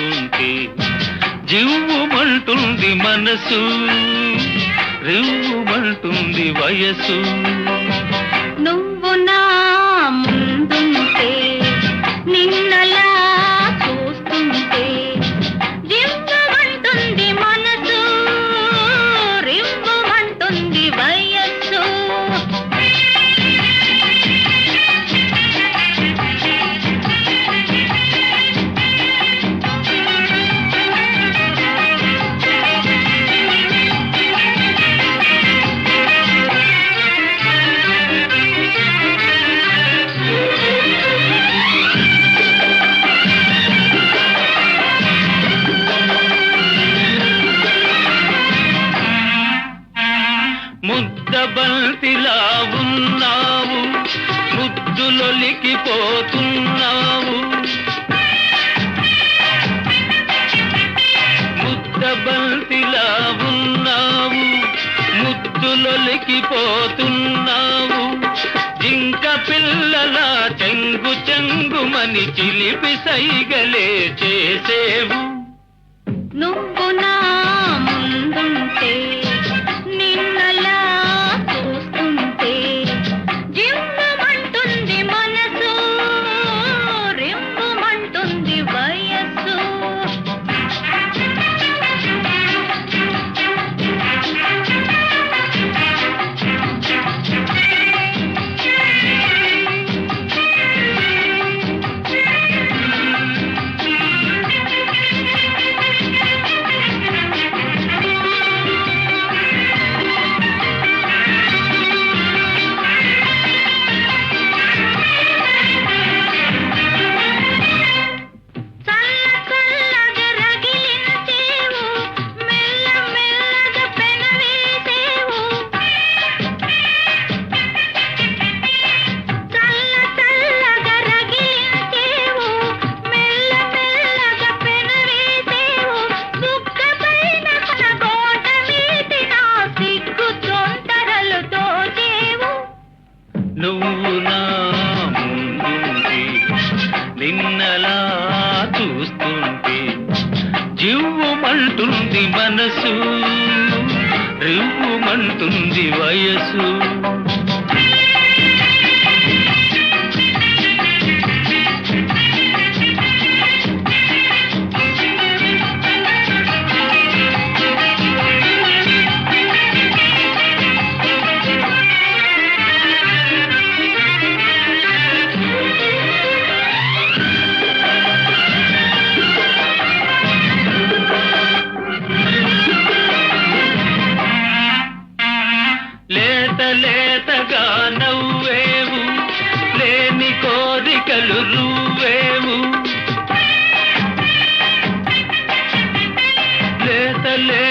చూస్తుంటే జివ్వుమంటుంది మనసు రివ్వుమంటుంది వయసు. బంతిలా ఉన్నావు ముద్దులొలికిపోతున్నావు ముద్దబంతిలా ఉన్నావు ముద్దులొలికిపోతున్నావు జింక పిల్లల చెంగు చెంగుమని చిలిపి సైగలే చేసేవు. నువ్వు నా నువ్వు నా ముందుంటే నిన్నలా చూస్తుంటే జివ్వుమంటుంది మనసు రివ్వుమంటుంది వయసు. లేత లేతగా నవ్వేవు లేని కోరికలు రువ్వేవు లేత లే